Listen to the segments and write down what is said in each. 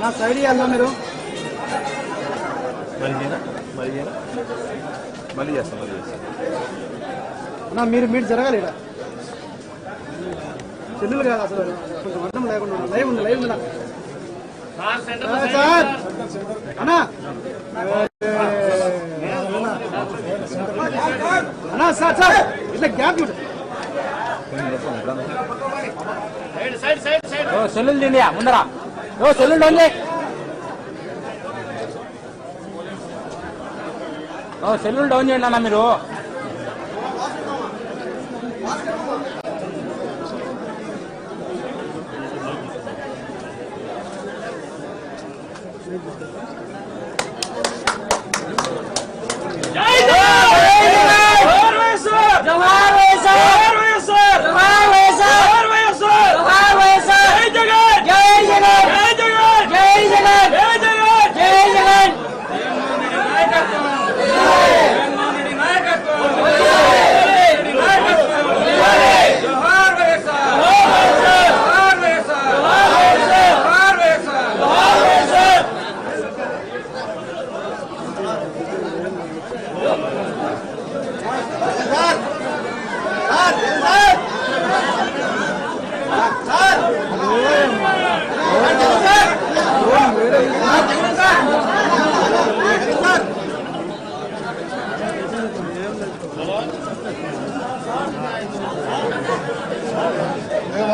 నా సైడ్ ఇవ్వాలా మీరు? మళ్ళీ చేస్తాం మళ్ళీ చేస్తాం. నా మీరు మీరు జరగాలి ఇక్కడ చెల్లెలు కాదు అసలు. కొంచెం అర్థం లేకుండా. లైవ్ ఉంది లైవ్ ఉంది? సార్ అన్నా! అన్నా సార్ సార్! ఇట్లా గ్యాప్ ఇవ్వండి. ఓ సెల్లులు తిండియా? ముందరా. ఓ సెల్లులు డోన్ చేయి ఓ సెల్లులు డౌన్ చేయండి అన్న మీరు?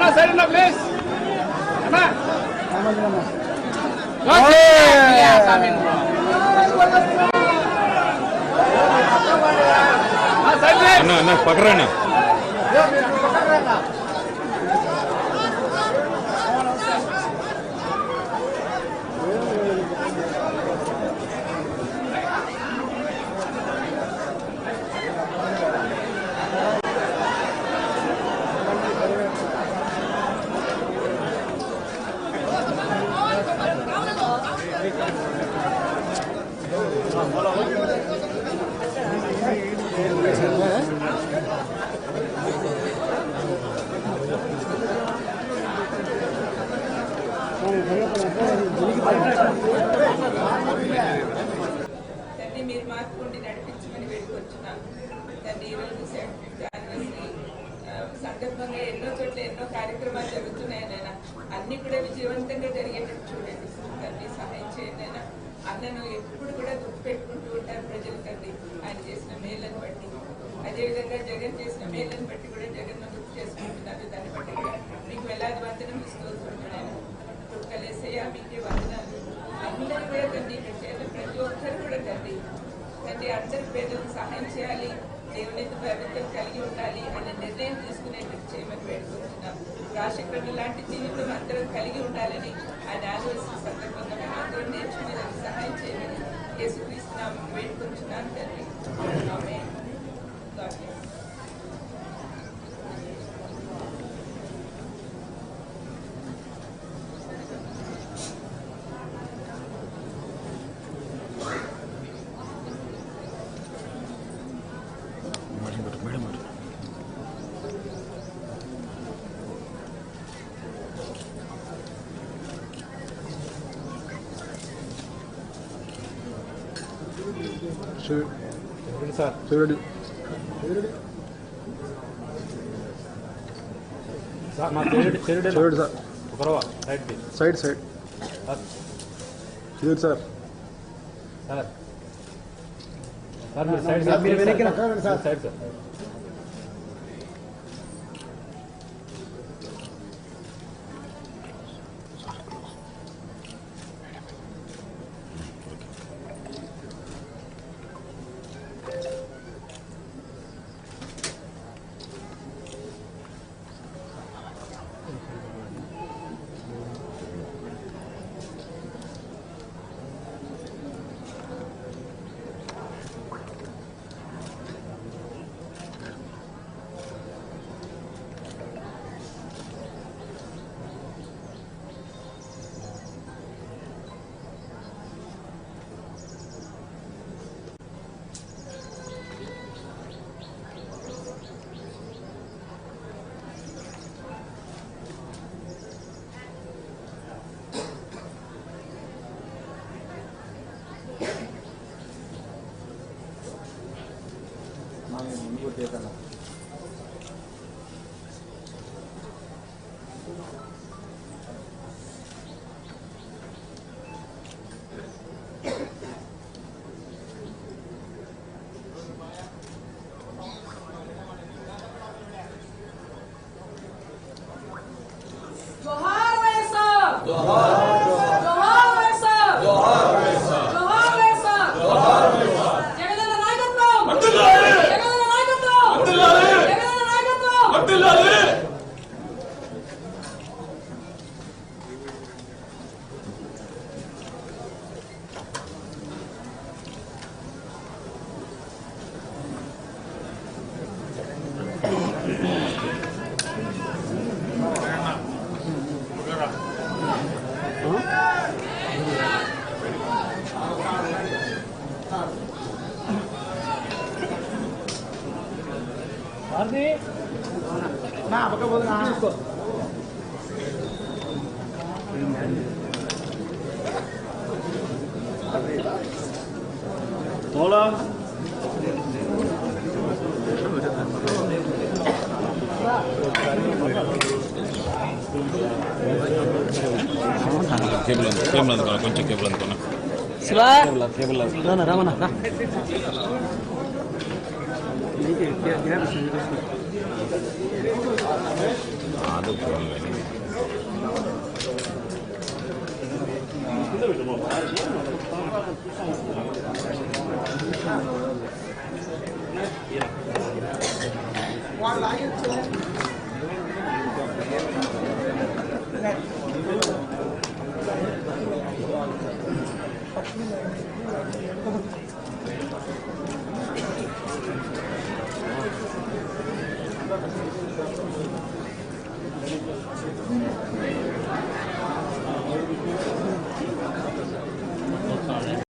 அண்ணா சைடு அண்ணா ப்ளீஸ் அண்ணா அண்ணா తండ్రి మీరు మార్పుకుండి నడిపించమని వేడుకొచ్చున్నాను తండ్రి ఈరోజు యానివర్సరీ సందర్భంగా ఎన్నో చోట్ల ఎన్నో కార్యక్రమాలు జరుగుతున్నాయి నాయన. అన్ని కూడా విజయవంతంగా జరిగేటట్టు చూడండి. తండ్రి సహాయం చేయండి నాయన. అన్నను ఎప్పుడు కూడా గుర్తుపెట్టుకుంటూ ఉంటారు ప్రజలు తండ్రి ఆయన చేసిన మేళ్ళను బట్టి. అదేవిధంగా జగన్ చేసిన మేళ్ళను బట్టి కూడా జగన్ గుర్తు చేసుకుంటున్నారు దాన్ని బట్టి కూడా మీకు వేలాది వందనం ఇస్తూ నాయన కలిసయ్యా మీకే వందనాలు అందరూ కూడా తండ్రి ఇక్కడ ప్రతి ఒక్కరు కూడా తండ్రి తండ్రి అందరి పేదలకు సహాయం చేయాలి దేవుని ప్రభుత్వం కలిగి ఉండాలి అనే నిర్ణయం తీసుకునేటట్టు చేయమని పెట్టుకుంటున్నాం రాజశేఖరుడు లాంటి జీవితం అందరం కలిగి ఉండాలని ఆయన ఆలోచన సందర్భంగా మేము అందరం నేర్చుకునేందుకు సహాయం చేయమని యేసుక్రీస్తున్నాము వేడుకుంటున్నాను తండ్రి ఆమేన్. God bless. సార్ చూడండి చూడండి సార్. Side side. చూడండి సార్. సార్. సార్ మీరు సైడ్ సార్. మీరు మీరు వెనక్కి సార్. రండి సార్. మీరు side sir. enemigo de Satanás. నా పక్క పోతున్నా తీసుకో కేబుల్ అందు కేబుల్ అందుకోనా కొంచెం cable అందుకోనా Shiva cable Ramanna 你给给给他们吃就。啥都不用了。Thank you. Thank you.